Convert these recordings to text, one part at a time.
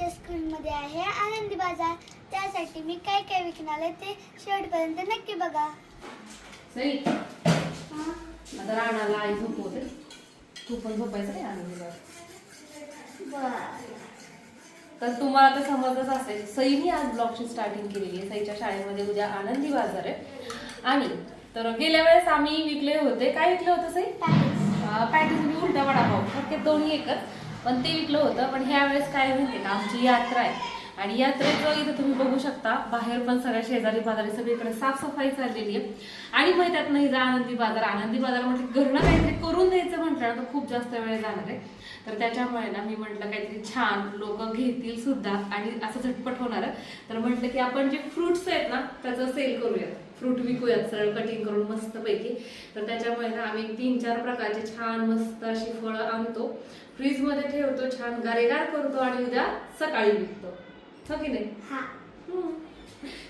आमच्या स्कूलमध्ये आहे आनंदी बाजार. त्यासाठी मी काय काय विकणार आहे ते शेवटपर्यंत नक्की बघा. सई. आता राणाला आई झोपवते. तू पण झोपायचं नाही आनंदी बरं. तर तुम्हाला तर समजच असेल सईनी आज ब्लॉगची स्टार्टिंग केलेली आहे. सईच्या शाळेमध्ये उद्या आनंदी बाजार आहे. आणि तर गेल्या वेळेस आम्ही विकले होते. काय विकलं होतं सई? पॅकेज पॅकेज म्हणजे उलटा वडापाव. फक्त दोन्ही एकच. पण ते विकलं होतं पण ह्या वेळेस काय माहितीये का आमची यात्रा आहे. आणि यात्रेत इथं तुम्ही बघू शकता बाहेर पण सगळ्या शेजारी बाजारी सगळीकडे साफसफाई चाललेली आहे. आणि मग त्यात नाही जा आनंदी बाजार आनंदी बाजार म्हटलं घरनं काहीतरी करून द्यायचं म्हटलं तर खूप जास्त वेळ जाणार आहे. तर त्याच्यामुळे ना मी म्हटलं काहीतरी छान लोक घेतील सुद्धा आणि असं झटपट होणार तर म्हटलं की आपण जे फ्रुट्स आहेत ना त्याचं सेल करूयात. फ्रूट विकूयात सरळ कटिंग करून मस्त पैकी तर त्याच्यामुळे ना आम्ही तीन चार प्रकारचे छान मस्त अशी फळं आणतो. फ्रीजमध्ये ठेवतो छान गारेगार करतो आणि उद्या सकाळी विकतो. हो की नाही? हा.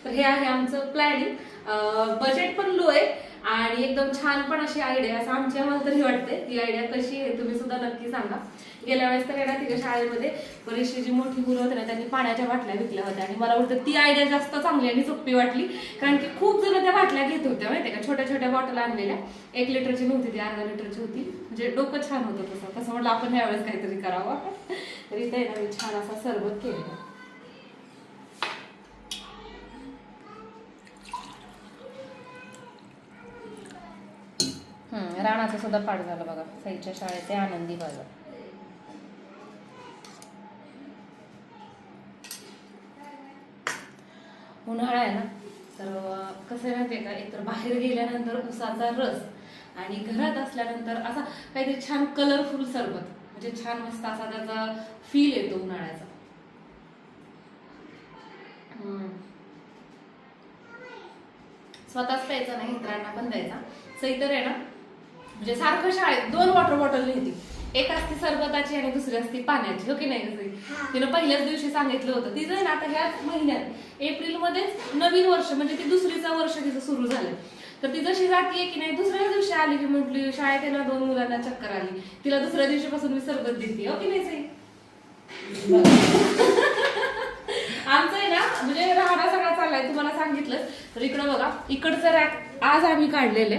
तर हे आहे आमचं प्लॅनिंग बजेट पण लो आहे. आणि एकदम छान पण अशी आयडिया असं आमची आम्हाला तरी वाटते ती आयडिया कशी आहे तुम्ही सुद्धा नक्की सांगा. गेल्या वेळेस तर आहे ना तिच्या शाळेमध्ये बरीचशी जी मोठी मुलं होती ना त्यांनी पाण्याच्या बाटल्या विकल्या होत्या. आणि मला वाटतं ती आयडिया जास्त चांगली आणि सोपी वाटली. कारण की खूप जण त्या बाटल्या घेत होत्या माहितीये का? छोट्या छोट्या बॉटल आणलेल्या. एक लिटरची नव्हती ती अर्धा लिटरची होती. म्हणजे डोकं छान होतं तसं. तसं म्हटलं आपण यावेळेस काहीतरी करावं. तर इथे ना मी छान असा सरबत केलेला. राणाचं सुद्धा पाठ झालं बघा. सईच्या शाळेचे आनंदी बाजार. उन्हाळा आहे ना तर कसं आहे का एकतर बाहेर गेल्यानंतर उसाचा रस आणि घरात असल्यानंतर असा काहीतरी छान कलरफुल सरबत. म्हणजे छान मस्त असा त्याचा फील येतो उन्हाळ्याचा. स्वतःच प्यायचा नाही इतरांना पण द्यायचा. सई तर आहे ना म्हणजे सारखं शाळेत दोन वॉटर बॉटल नेहती एक असते सरबताची आणि दुसरी असते पाण्याची हो की नाही तिनं पहिल्याच दिवशी सांगितलं होतं. तिचं आहे ना आता ह्याच महिन्यात. एप्रिल मध्येच नवीन वर्ष म्हणजे ती दुसरीचं वर्ष तिचं सुरू झालं तर ती जशी जातीये की नाही दुसऱ्या दिवशी आली की म्हटली शाळेत आहे ना दोन मुलांना चक्कर आली. तिला दुसऱ्या दिवशीपासून मी सरबत देते. हो की नाही आमचं आहे ना म्हणजे राहणा सगळा चाललाय तुम्हाला सांगितलं तर इकडं बघा इकडचं रॅक आज आम्ही काढलेले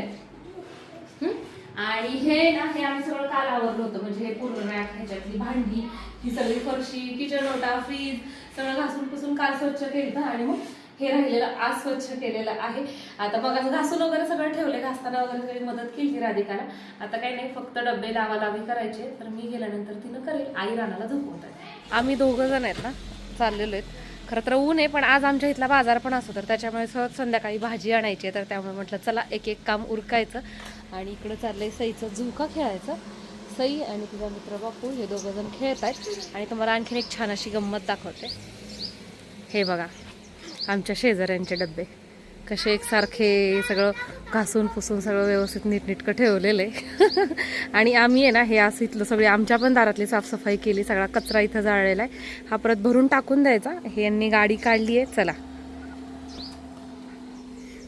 हं? आणि हे ना हे आम्ही सगळं काल आवरलं होतं. म्हणजे हे पूर्ण रॅक ह्याच्यातली भांडी ही सगळी फरशी किचन ओटा फ्रीज सगळं घासून पुसून काल स्वच्छ केलं आणि मग हे राहिलेलं आज स्वच्छ केलेलं आहे. आता बघा घासून वगैरे सगळं ठेवलं घासताना वगैरे सगळी मदत केली राधिकाला. आता काही नाही फक्त डब्बे लावालावी करायचे तर मी गेल्यानंतर तिनं करेल. आई रानाला झोपवत आहे. आम्ही दोघं जण आहेत ना चाललेलो आहेत. खरं तर ऊन आहे पण आज आमच्या इथला बाजार पण असतो तर त्याच्यामुळे सहज संध्याकाळी भाजी आणायची आहे तर त्यामुळे म्हटलं चला एक एक काम उरकायचं. आणि इकडं चाललंय सईचं झुका खेळायचं. सई आणि तिचा मित्र बापू हे दोघं जण खेळत आहेत. आणि तुम्हाला आणखीन एक छान अशी गंमत दाखवते. हे बघा आमच्या शेजाऱ्यांचे डबे कसे एकसारखे सगळं घासून पुसून सगळं व्यवस्थित नीटनीटकं ठेवलेलं. आहे आणि आम्ही आहे ना हे असं इथलं सगळी आमच्या पण दारातली साफसफाई केली सगळा कचरा इथं जाळलेला आहे. हा परत भरून टाकून द्यायचा. हे यांनी गाडी काढली आहे चला.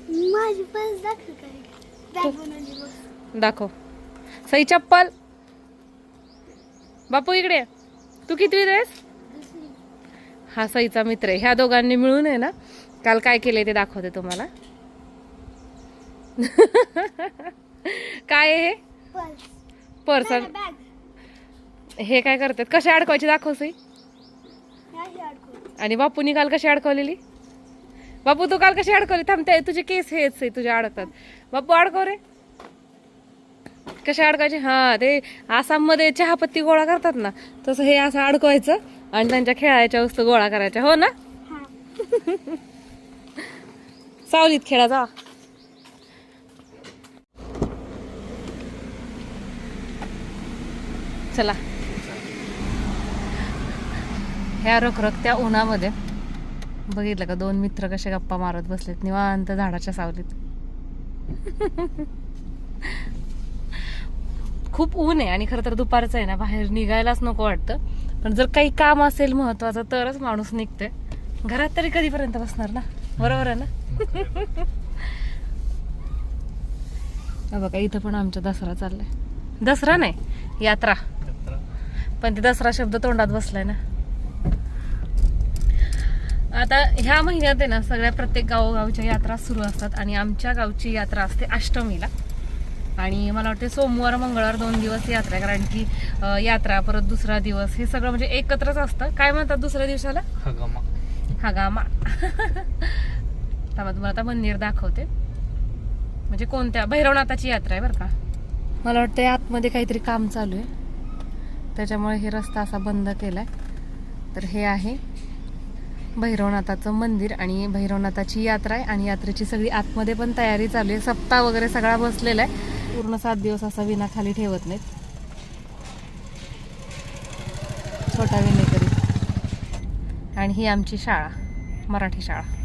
माझी दाखव. सई चप्पल. बापू इकडे. तू किती दुसरी हा सईचा मित्र आहे. ह्या दोघांनी मिळून आहे ना काल काय केलंय ते दाखवते तुम्हाला. काय हे? पर्स. हे काय करतात? कसे अडकवायचे दाखव सई. आणि बापूनी काल कशी अडकवलेली? बापू तू काल कशी अडकवली? थांबते तुझे केस हेच आहे तुझे अडकतात. बापू अडकव रे. कसे अडकायचे? हा ते आसाममध्ये चहापत्ती गोळा करतात ना तसं हे असं अडकवायचं आणि त्यांच्या खेळायच्या वस्तू गोळा करायच्या हो ना? हा. सावलीत खेळा जा. चला. ह्या रखरखत्या उन्हामध्ये बघितलं का? दोन मित्र कसे गप्पा मारत बसलेत निवांत झाडाच्या सावलीत. खूप ऊन आहे आणि खरं तर दुपारचं आहे ना बाहेर निघायलाच नको वाटतं. पण जर काही काम असेल महत्वाचं तरच माणूस निघते घरात तरी कधीपर्यंत बसणार ना? बरोबर आहे ना? बघा इथं पण आमचा दसरा चाललाय. दसरा नाही यात्रा. पण ते दसरा शब्द तोंडात बसलाय ना? आता ह्या महिन्यात आहे ना सगळ्या प्रत्येक गावोगावच्या यात्रा सुरू असतात आणि आमच्या गावची यात्रा असते अष्टमीला. आणि मला वाटते सोमवार मंगळवार दोन दिवस यात्रा आहे. कारण की अं, यात्रा परत दुसरा दिवस हे सगळं म्हणजे एकत्रच असतं. काय म्हणतात दुसऱ्या दिवसाला? हगामा. हगामा. थांबा तुम्हाला आता मंदिर दाखवते. म्हणजे कोणत्या? भैरवनाथाची यात्रा आहे बरं का? मला वाटतं आतमध्ये काहीतरी काम चालू आहे. त्याच्यामुळे हे रस्ता असा बंद केलाय. तर हे आहे. भैरवनाथाचं मंदिर आणि भैरवनाथाची यात्रा आहे. आणि यात्रेची सगळी आतमध्ये पण तयारी चालू आहे. सप्ताह वगैरे सगळा बसलेला आहे. पूर्ण सात दिवस असा विना खाली ठेवत नाहीत. छोटा विनेकरी आणि ही आमची शाळा मराठी शाळा.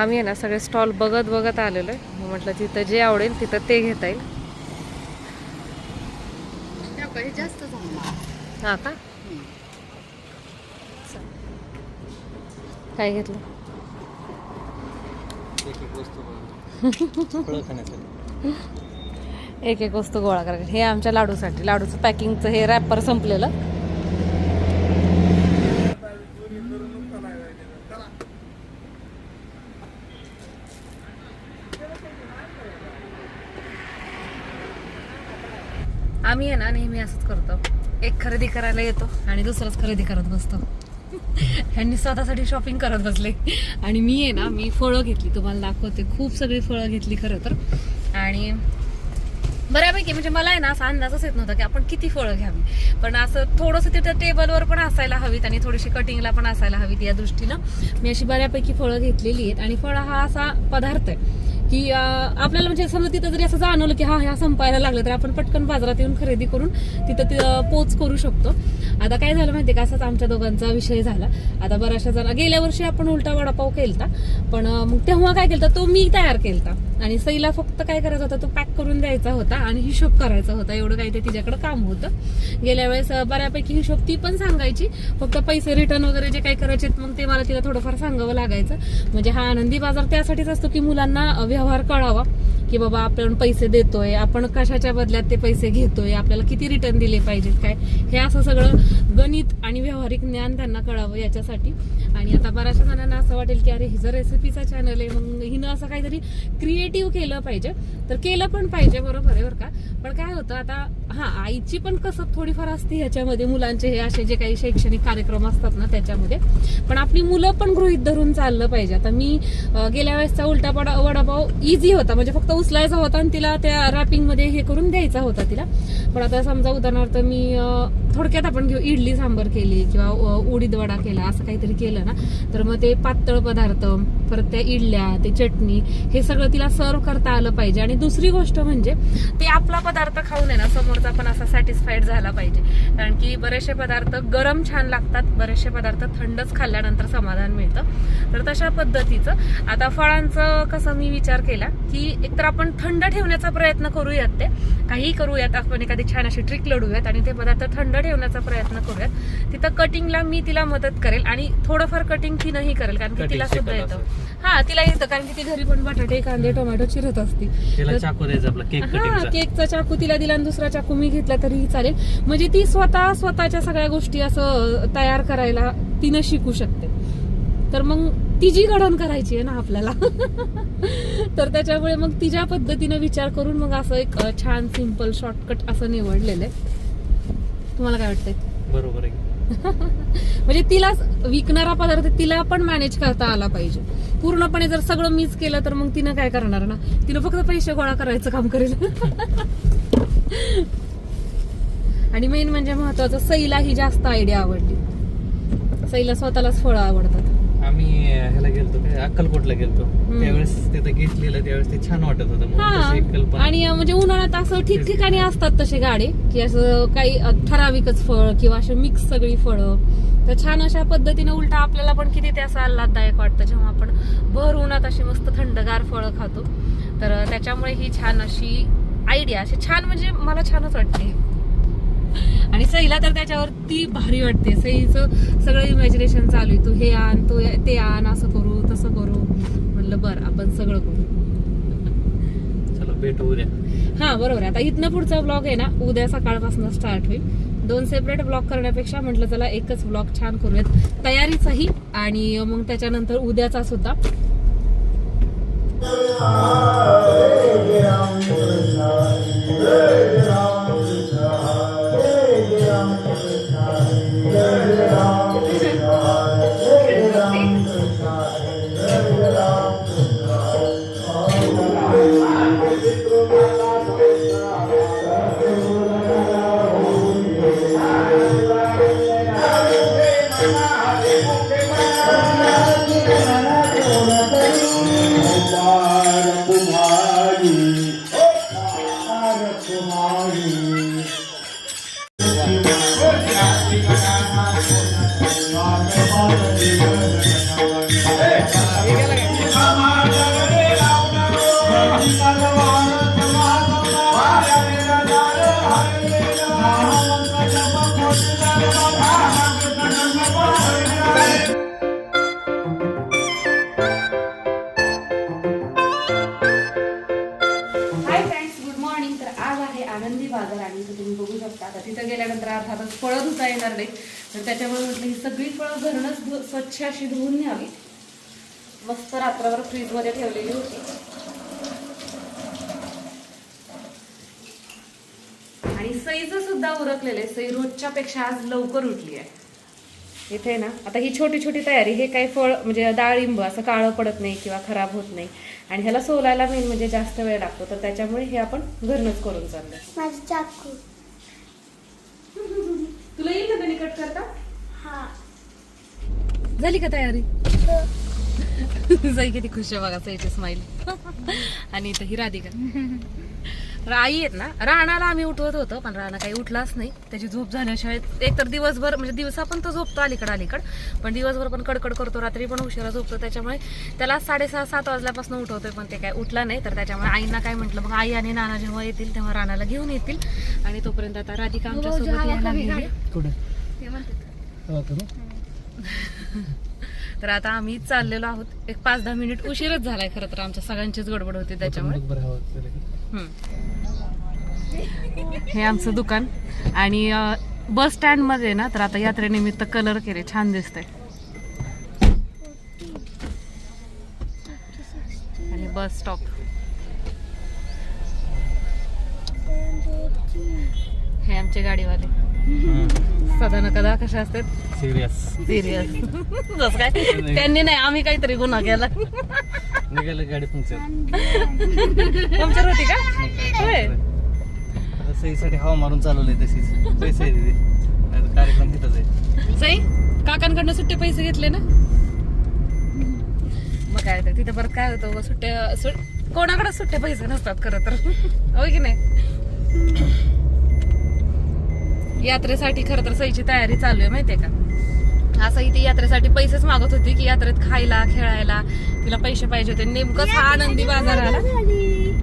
आम्ही आहे ना सगळे स्टॉल बघत बघत आलेलो आहे. म्हटलं तिथं जे आवडेल तिथं ते घेता येईल. जास्त हा का? काय घेतलं? एक एक वस्तू फळं खाण्यासाठी. एक एक वस्तू गोळा करायची हे आमच्या लाडूसाठी. लाडूचं पॅकिंगचं हे रॅपर संपलेलं. आम्ही आहे ना नेहमी असंच करतो. एक खरेदी करायला येतो आणि दुसरंच खरेदी करत बसतो. ह्यांनी स्वतःसाठी शॉपिंग करत बसले. आणि मी आहे ना मी फळं घेतली. तुम्हाला दाखवते खूप सगळी फळं घेतली खरं तर. आणि बऱ्यापैकी म्हणजे मला आहे ना असा अंदाजच येत नव्हता की आपण किती फळं घ्यावी. पण असं थोडंसं तिथं टेबलवर पण असायला हवीत आणि थोडीशी कटिंगला पण असायला हवीत या दृष्टीनं. मी अशी बऱ्यापैकी फळं घेतलेली आहेत. आणि फळं हा असा पदार्थ आहे. की आपल्याला म्हणजे समजा तिथं जरी असं जाणवलं की हा ह्या संपायला लागलं तर आपण पटकन बाजारात येऊन खरेदी करून तिथं तिथं पोच करू शकतो. आता काय झालं माहिती का? असाच आमच्या दोघांचा विषय झाला. आता बऱ्याचशा जण गेल्या वर्षी आपण उलटा वडापाव केलता पण मग तेव्हा काय केलता? तो मी तयार केलता. आणि सईला फक्त काय करायचं होतं तो पॅक करून द्यायचा होता आणि हिशोब करायचा होता. एवढं काही ते तिच्याकडे काम होतं. गेल्या वेळेस बऱ्यापैकी हिशोब ती पण सांगायची. फक्त पैसे रिटर्न वगैरे जे काही करायचे मग ते मला तिला थोडंफार सांगावं लागायचं. म्हणजे हा आनंदी बाजार त्यासाठीच असतो की मुलांना व्यवहार कळावा. की बाबा आपण पैसे देतोय आपण कशाच्या बदल्यात ते पैसे घेतोय आपल्याला किती रिटर्न दिले पाहिजेत काय? हे असं सगळं गणित आणि व्यावहारिक ज्ञान त्यांना कळावं याच्यासाठी. आणि आता बऱ्याचशा जणांना असं वाटेल की अरे हिचं रेसिपीचा चॅनल आहे मग हिनं असं काहीतरी क्रिएटिव्ह केलं पाहिजे. तर केलं पण पाहिजे बरोबर आहे बरं का? पण काय होतं आता हा आईची पण कसं थोडीफार असते ह्याच्यामध्ये मुलांचे हे असे जे काही शैक्षणिक कार्यक्रम असतात ना त्याच्यामध्ये. पण आपली मुलं पण गृहित धरून चाललं पाहिजे. आता मी गेल्या वेळेसचा उलटा वडापाव इझी होता. म्हणजे फक्त उचलायचा होता आणि तिला त्या रॅपिंगमध्ये हे करून द्यायचा होता तिला. पण आता समजा उदाहरणार्थ मी थोडक्यात आपण घेऊ इडली सांबर केली किंवा उडीद वडा केला असं काहीतरी केलं ना तर मग ते पातळ पदार्थ परत त्या इडल्या ते चटणी हे सगळं तिला सर्व करता आलं पाहिजे. आणि दुसरी गोष्ट म्हणजे ते आपला पदार्थ खाऊन आहे ना समोरचा पण असा सॅटिस्फाईड झाला पाहिजे. कारण की बरेचसे पदार्थ गरम छान लागतात बरेचसे पदार्थ थंडच खाल्ल्यानंतर समाधान मिळतं. तर तशा पद्धतीचं आता फळांचं कसं मी विचार केला की एकतर आपण थंड ठेवण्याचा प्रयत्न करूयात ते काही करूयात आपण एखादी छान अशी ट्रिक लढूयात आणि ते पदार्थ थंड ठेवण्याचा प्रयत्न करूयात. तिथं कटिंगला मी तिला मदत करेल आणि थोडंफार कटिंग ती नाही करेल कारण की तिला सुद्धा येतं. हा तिला येतं कारण की ती घरी पण बटाटे कांदे टोमॅटो चिरत असते. हा केकचा चाकू तिला दिला आणि दुसरा चाकू मी घेतला तरीही चालेल. म्हणजे ती स्वतः स्वतःच्या सगळ्या गोष्टी असं तयार करायला तिनं शिकू शकते. तर मग तिची घडण करायची आहे ना आपल्याला तर त्याच्यामुळे मग तिच्या पद्धतीनं विचार करून मग असं एक छान सिंपल शॉर्टकट असं निवडलेलं आहे. तुम्हाला काय वाटतंय? बरोबर आहे. म्हणजे तिला विकणारा पदार्थ तिला पण मॅनेज करता आला पाहिजे. पूर्णपणे जर सगळं मीच केलं तर मग तिनं काय करणार ना? तिनं फक्त पैसे गोळा करायचं काम करेल. आणि मेन म्हणजे महत्वाचं सईला ही जास्त आयडिया आवडली. सईला स्वतःलाच फळं आवडतात. आम्ही ह्याला गेलतो काय अक्कलकोटला गेलतो. त्यावेळेस तिथं घेतलेलं त्यावेळेस ते छान वाटत होतं. म्हणून तशी एक कल्पना. आणि म्हणजे उन्हाळ्यात असं ठिकठिकाणी असतात तसे गाडे की असं काही ठराविकच फळ किंवा असे मिक्स सगळी फळं. तर छान अशा पद्धतीने उलटा आपल्याला पण किती ते असं आल्हाददायक वाटतं जेव्हा आपण भर उन्हात अशी मस्त थंडगार फळं खातो. तर त्याच्यामुळे ही छान अशी आयडिया अशी छान म्हणजे मला छानच वाटते आणि सईला तर त्याच्यावरती भारी वाटते सईचं सगळं इमॅजिनेशन चालू आहे तू हे आण तू ते आण असं करू तसं करू म्हणलं बरं आपण सगळं करू चला भेटू उद्या हा बरोबर आहे आता इथनं पुढचा ब्लॉग आहे ना उद्या सकाळपासून स्टार्ट होईल दोन सेपरेट ब्लॉग करण्यापेक्षा म्हटलं चला एकच ब्लॉग छान करूयात तयारीचाही आणि मग त्याच्यानंतर उद्याचा सुद्धा हाय रात्रभर फ्रीजमध्ये ठेवलेली होती. आणि सईचं सुद्धा उरकलेलं. आहे सई रोजच्या पेक्षा आज लवकर उठली आहे इथे ना आता ही छोटी छोटी तयारी हे काही फळ म्हणजे डाळिंब असं काळं पडत नाही किंवा खराब होत नाही. आणि ह्याला सोलायला मेन म्हणजे जास्त वेळ लागतो. तर त्याच्यामुळे हे आपण घरनच करून चाकू. तुला येईल कधी कट करता? हा. झाली का तयारी? हो. सई किती खुश आहे बघा सईची स्माईल आणि इथं ही राधिका. तर आई आहेत ना राणाला आम्ही उठवत होतो पण राणा काही उठलाच नाही. त्याची झोप झाल्याशिवाय एक तर दिवसभर म्हणजे दिवसा पण तो झोपतो अलीकड अलीकड पण दिवसभर पण कडकड करतो रात्री पण उशिरा झोपतो. त्याच्यामुळे त्याला साडेसहा सात वाजल्यापासून उठवतोय पण ते काय उठला नाही. तर त्याच्यामुळे आईंना काय म्हटलं मग आई आणि नाना जेव्हा येतील तेव्हा राणाला घेऊन येतील. आणि तोपर्यंत आता राधिका आमच्यासोबत यायला तर आता आम्ही चाललेलो आहोत. एक पाच दहा मिनिट उशीरच झालाय खरं तर आमच्या सगळ्यांचीच गडबड होती त्याच्यामुळे. हम्म. हे आमचं दुकान. आणि बस स्टँडमध्ये ना तर आता यात्रेनिमित्त कलर केले. छान दिसतंय. आणि बस स्टॉप. हे आमचे गाडीवाले. सदा न कदा कशा असतात. सिरियस सिरियस जस काय? त्यांनी नाही आम्ही काहीतरी गुन्हा केला. निघालं गाडी तुमच्या. पंक्चर होती का? होय. आता सहीसाठी हवा मारून चालवलंय तशीच. पैसे आहे तिथे. नाहीतर कार्यक्रम तिथंच आहे. सई काकांकडनं सुट्टे पैसे घेतले ना? मग काय तर तिथे परत काय होतं सुट्टे सु- कोणाकडे सुट्टे पैसे नसतात खरं तर. होय की नाही? यात्रेसाठी खरं तर सईची तयारी चालू आहे माहितीये का? असं इथे यात्रेसाठी पैसेच मागत होती की यात्रेत खायला खेळायला तिला पैसे पाहिजे होते. नेमकंच हा आनंदी बाजार आला.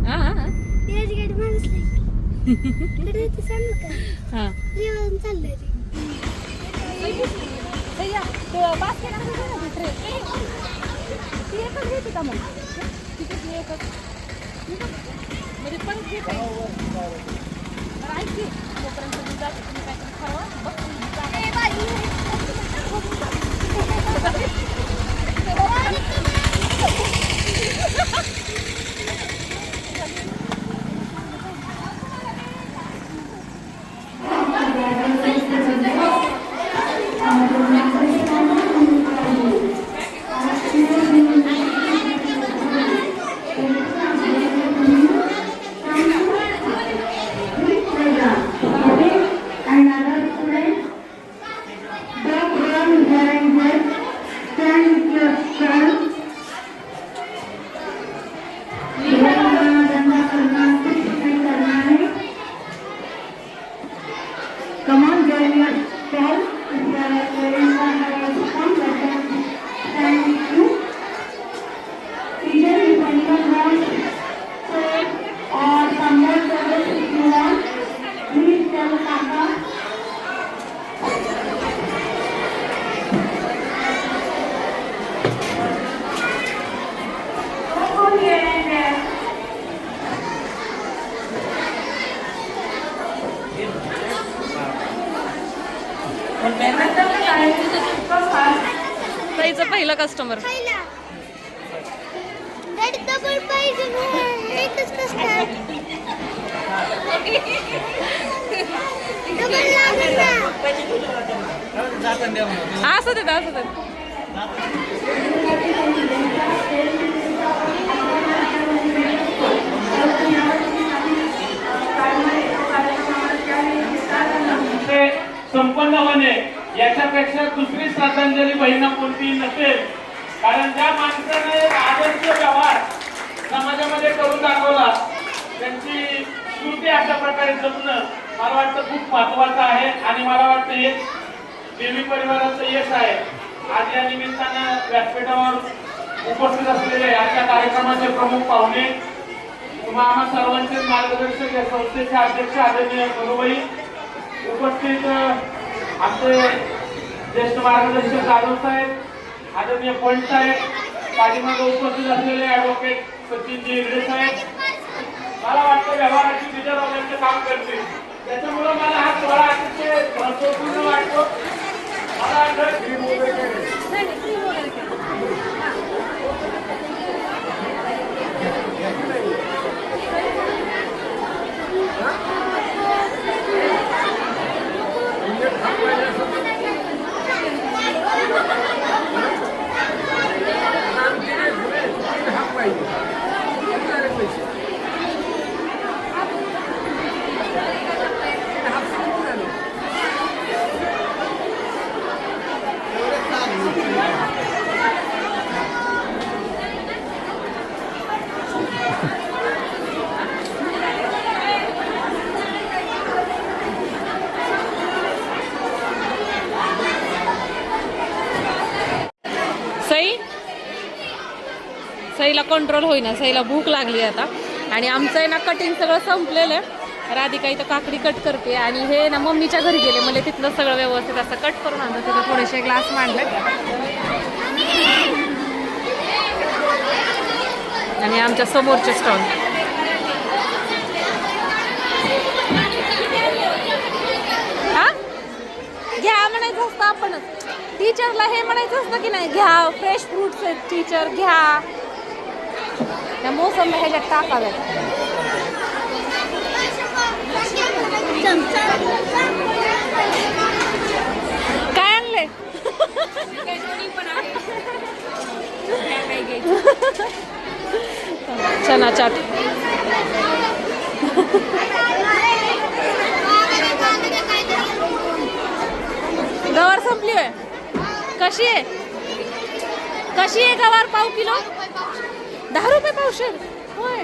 हा हा, हा. याची गाडी जाताना द्या म्हणा. असं देत असं देत. ते संपन्न होणे याच्यापेक्षा दुसरी श्रद्धांजली बहिणं कोणती नसेल. कारण ज्या माणसाने आदर्श व्यवहार समाजामध्ये करून दाखवला त्यांची स्मृती अशा प्रकारे जपणं मला वाटतं खूप महत्वाचं आहे. आणि मला वाटतं हे देवी परिवाराचं यश आहे. आज या निमित्तानं व्यासपीठावर उपस्थित असलेले आजच्या कार्यक्रमाचे प्रमुख पाहुणे तुम्हा आम्हा सर्वांचे मार्गदर्शक या संस्थेचे अध्यक्ष आदरणीय गुरुबाई उपस्थित आमचे ज्येष्ठ मार्गदर्शक जाधव साहेब आदरणीय फंड साहेब पाठीमागे उपस्थित असलेले ऍडव्होकेट सचिनजी इंगडे साहेब मला वाटतं व्यवहाराची बिजर काम करतील. त्याच्यामुळं मला हा सोहळा अतिशय महत्त्वपूर्ण वाटतो. मला सईला कंट्रोल होईना. सईला भूक लागली आता. आणि आमचं आहे ना कटिंग सगळं संपलेलं आहे. राधिका इथं काकडी कट करते. आणि हे ना मम्मीच्या घरी गेले. मला तिथलं सगळं व्यवस्थित असं कट करून आणलं. तिथं थोडेसे ग्लास मांडले आणि आमच्या समोरचे स्टॉल हा? घ्या म्हणायचं असतं आपणच. टीचरला हे म्हणायचं असतं की नाही? घ्या. फ्रेश फ्रुट्स आहेत टीचर घ्या. त्या मोसम ह्याच्यात टाकाव्यात काय आणले? चना चाट गवार संपली होय. कशी आहे? कशी आहे गवार पाव किलो? दहा रुपये पावशेर. होय.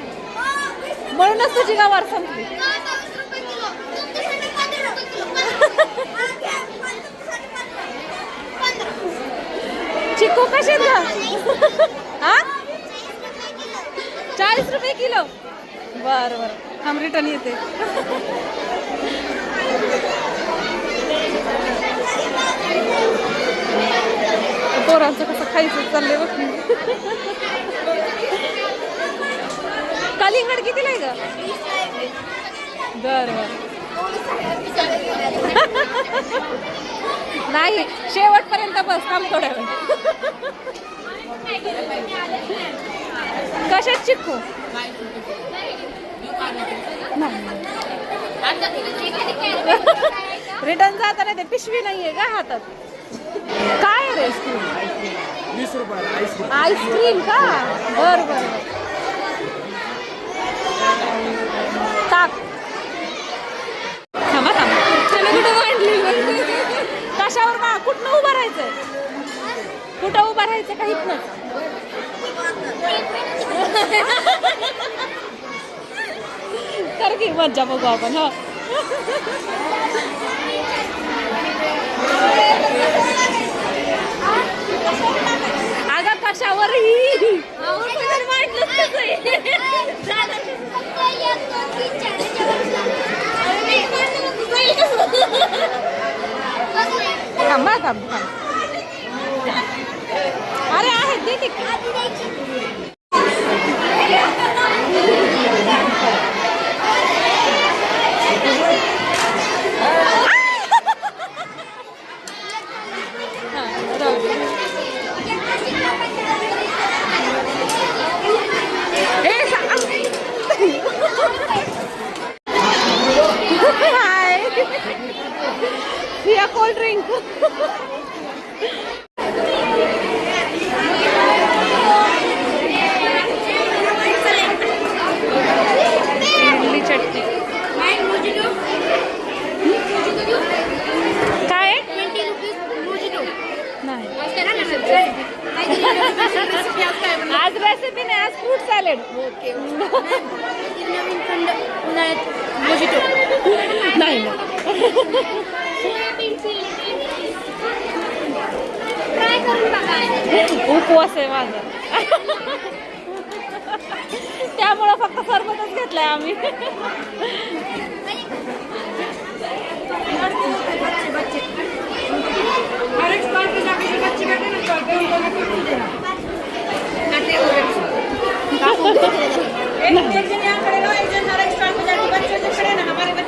म्हणूनच तुझी गावार संपली चिक्कू कसे आहेत हा? चाळीस रुपये किलो. बरं बरं. हम रिटर्न येते. पोरांचं कसं खायचं चाललंय बघ. कलिंगड कितीला आहे ग? बर बर. नाही शेवटपर्यंत बस थांब थोड्या वेळ. कशात चिक्कू? रिटर्न जाताना ते पिशवी नाहीये का हातात. काय रे? रुपये आईस्क्रीम का? बर बर. टाक थांबा थांबा. त्याला कुठं मांडली कशावर मा कुठनं उभं राहायचंय? कुठं उभं राहायचं का इथनंच कर की मज्जा बघू आपण हो अगं कशावरही थांबा थांब थांब अरे आहे दे ते हा, राहू दे. आज फ्रूट सॅलेड ओके नवीन खंड उन्हाळ्यात नाही नाही ट्राय करून बघा उपवास आहे माझा त्यामुळं फक्त सरबतच घेतलाय आम्ही काय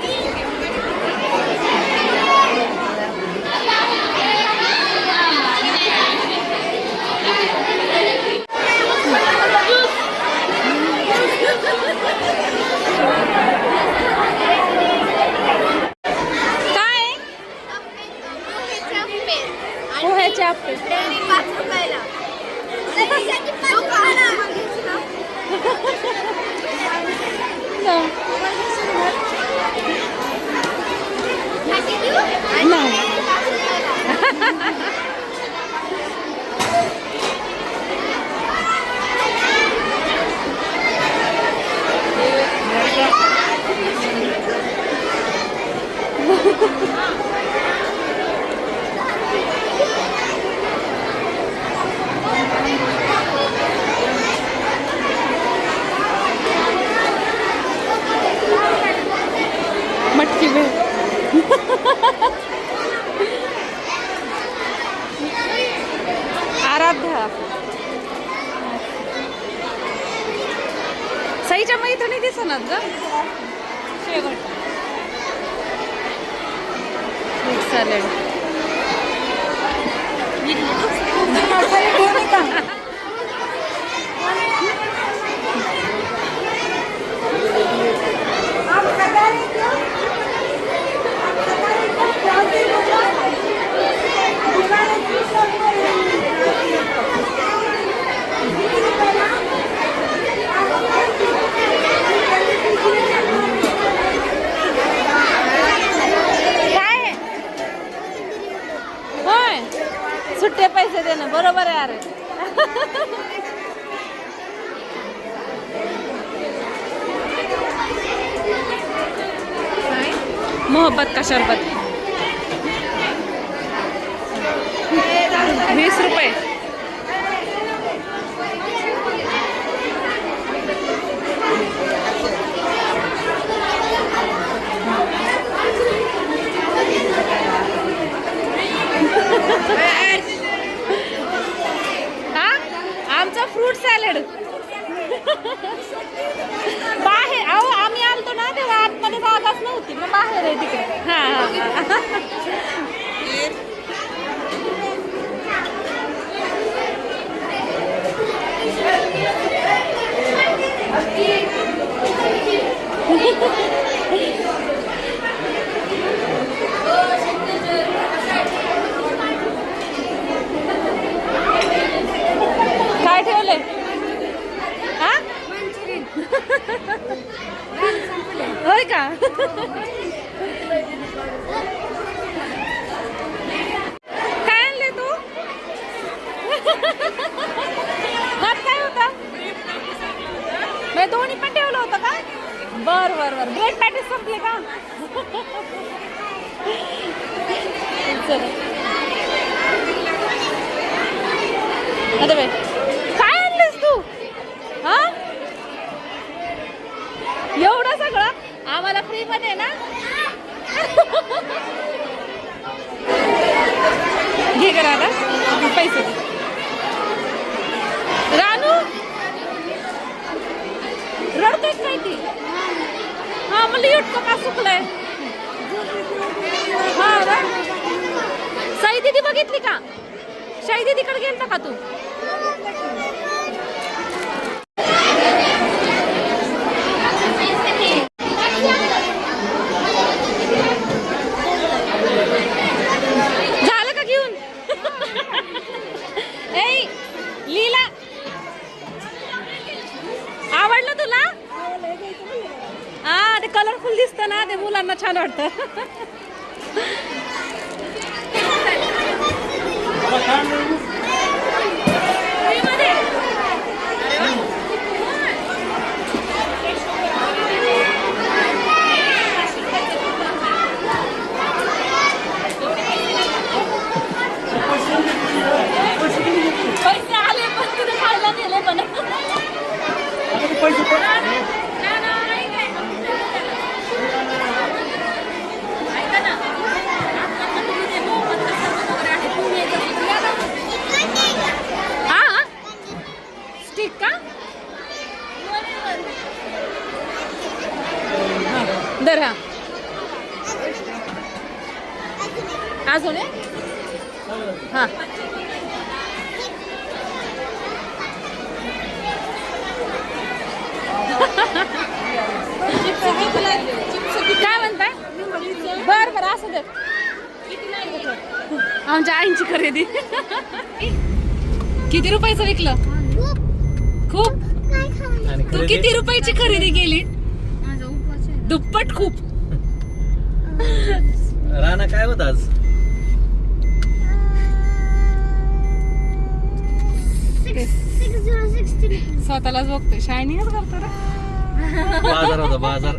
आराध्या. सईच्या मैत्रिणी दिसणार ग. शेवट फ्रूट सॅलेड सुट्टे पैसे देणं बरोबर आहे अरे. मोहब्बत का शरबत वीस रुपये हा आमचा फ्रूट सॅलेड बाहेर अहो आम्ही आलतो ना तेव्हा आतमध्ये जागाच नव्हती मग बाहेर आहे तिकडे हा हा, हा काय ठेवले हा होय का काय आणले तू हात काय होता मी दोन्ही पण ठेवलं होतं का बर बर बर ब्रेड पॅटीस संपले का चल आता बाई काय आणलंस तू हा एवढं सगळं आम्हाला फ्री मध्ये ना घे करा आता पैसे दे. रानू रडतेस काय ती. हा मला युटचं का सुकलंय? हा. साई दीदी बघितली का? शाई दीदीकडे गेलता का तू झालं का घेऊन ए लीला आवडलं तुला हा ते कलरफुल दिसतं ना ते मुलांना छान वाटतं फ्रीमध्ये? अरे वा. केक का हा, दर हा अजून आहे हा काय म्हणताय बर बर असं दे आमच्या आईंची खरेदी किती रुपयाचं विकलं खूप काय खाऊ आणि तू खरेदी- किती रुपयाची खरेदी केली दुप्पट खूप राणा काय होत आज? सिक्स झिरो सिक्स्टीन स्वतःलाच बघतोय. शायनिंगच करतो रे. बाजार होता बाजार.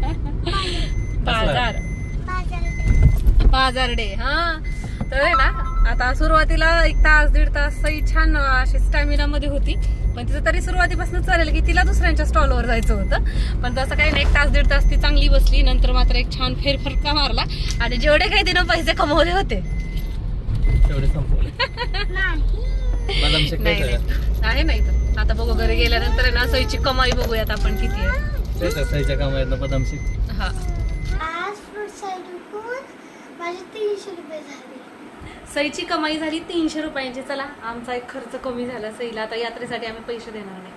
बाजार. बाजार. डे हा. तर आहे ना आता सुरुवातीला एक तास दीड तास सई छान अशी स्टॅमिना मध्ये होती. पण तिचं तरी सुरुवातीपासून चालेल की तिला दुसऱ्यांच्या स्टॉलवर जायचं होतं. पण तसं काही नाही एक तास दीड तास ती चांगली बसली. नंतर मात्र एक छान फेरफटका मारला. आणि जेवढे काही तिनं पैसे कमवले होते. तेवढे आहे नाही तर आता बघू घरी गेल्यानंतर आहे ना सईची कमाई बघूयात आपण किती आहे. बदाम शेक. हा. माझे तीनशे रुपये झाले. सईची कमाई झाली तीनशे रुपयांची. चला आमचा एक खर्च कमी झाला सईला. आता यात्रेसाठी आम्ही पैसे देणार नाही.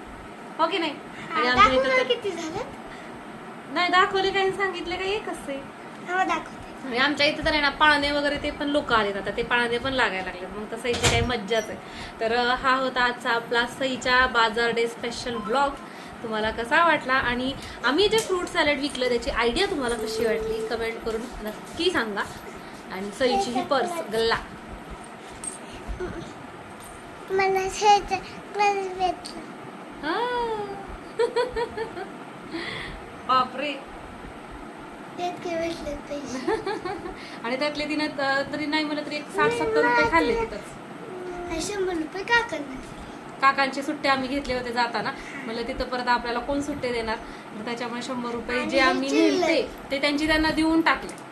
हो की नाही? आणि आमच्या इथं तर- किती झाले? नाही दाखवले काही? सांगितले काही एकच आहे हा दाखवते. आणि आमच्या इथं तर आहे ना पाळणे वगैरे ते पण लोक आलेत. आता ते पाळणे पण लागायला लागले मग तर सईची काही मज्जाच आहे. तर अं, हा होता आजचा आपला सईच्या बाजार डे स्पेशल ब्लॉग तुम्हाला कसा वाटला? आणि आम्ही जे फ्रूट सॅलड विकलं त्याची आयडिया तुम्हाला कशी वाटली? कमेंट करून नक्की सांगा. आणि सईची ही पर्स गल्ला. मला शेत भेटलं. हा. बापरे. इतके भेटले पैसे. आणि त्यातले तिने त- तरी नाही म्हणलं तरी एक साठ सत्तर रुपये खाल्ले तिथंच. शंभर रुपये का करणार काकांचे सुट्टे आम्ही घेतले होते जाताना. म्हणलं तिथं परत आपल्याला कोण सुट्टे देणार? त्याच्यामुळे शंभर रुपये जे आणि आम्ही चिल्लर. नेलते ते त्यांची त्यांना देऊन टाकले.